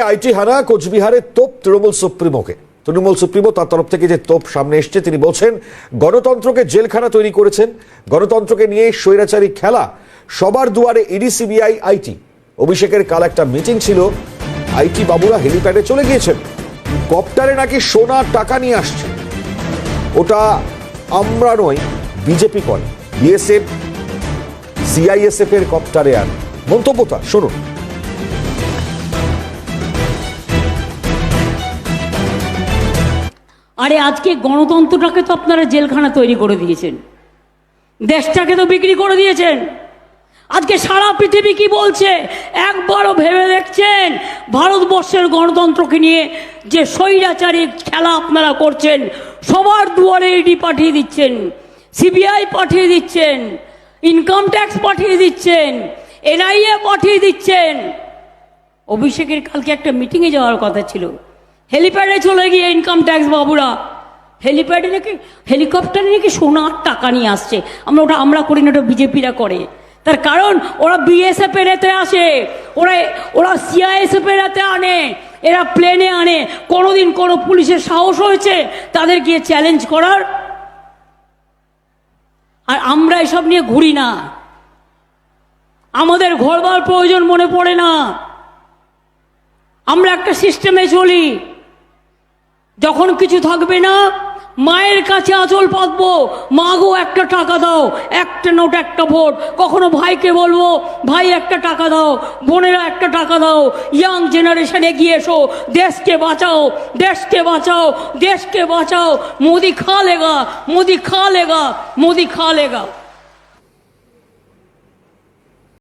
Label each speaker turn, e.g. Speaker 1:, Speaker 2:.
Speaker 1: IT হানা, কোচবিহারে তোপ তৃণমূল সুপ্রিমোকে। তৃণমূল সুপ্রিমো তার তরফ থেকে যে তোপ সামনে এসছে, তিনি বলছেন, গণতন্ত্রকে জেলখানা তৈরি করেছেন, গণতন্ত্রকে নিয়ে স্বৈরাচারী খেলা, সবার দুয়ারে ইডি, সিবিআই, আইটি। অভিষেকের কাল একটা মিটিং ছিল, আইটি বাবুরা হেলিপ্যাডে চলে গিয়েছেন। কপ্টারে নাকি সোনার টাকা নিয়ে আসছে। ওটা আমরা নয়, বিজেপি করে। বিএসএফ সিআইএসএফ এর কপ্টারে আর মন্তব্যটা, শুনুন।
Speaker 2: আরে আজকে গণতন্ত্রটাকে তো আপনারা জেলখানা তৈরি করে দিয়েছেন। দেশটাকে তো বিক্রি করে দিয়েছেন। আজকে সারা পৃথিবী কি বলছে? একবারও ভেবে দেখছেন? ভারতবর্ষের গণতন্ত্রকে নিয়ে যে স্বৈরাচারী খেলা আপনারা করছেন, সবার দুয়ারে ইডি পাঠিয়ে দিচ্ছেন, সিবিআই পাঠিয়ে দিচ্ছেন ইনকাম ট্যাক্স পাঠিয়ে দিচ্ছেন এনআইএ পাঠিয়ে দিচ্ছেন। অভিষেকের কালকে একটা মিটিংয়ে যাওয়ার কথা ছিল। হেলিপ্যাডে চলে গিয়ে ইনকাম ট্যাক্স বাবুরা। হেলিপ্যাডে নাকি, হেলিকপ্টারে নাকি সোনার টাকা নিয়ে আসছে। আমরা ওটা, আমরা করি না, ওটা বিজেপিরা করে। তার কারণ, ওরা বিএসএফ এর এতে আসে। ওরা ওরা সিআইএসএফ এর এতে আনে। এরা প্লেনে আনে। কোনোদিন কোনো পুলিশের সাহস হয়েছে তাদের গিয়ে চ্যালেঞ্জ করার। আর আমরা এসব নিয়ে ঘুরি না। আমাদের ঘরবার প্রয়োজন মনে পড়ে না। আমরা একটা সিস্টেমে চলি। যখন কিছু থাকবে না, মায়ের কাছে আঁচল পাতবো। মা গো, একটা টাকা দাও, একটা নোট, একটা ভোট। কখনো ভাইকে বলব, ভাই, একটা টাকা দাও, বোনেরা একটা টাকা দাও ইয়াং জেনারেশন এগিয়ে এসো, দেশকে বাঁচাও দেশকে বাঁচাও দেশকে বাঁচাও, মোদি খা লেগা, মোদি খা লেগা, মোদি খা লেগা।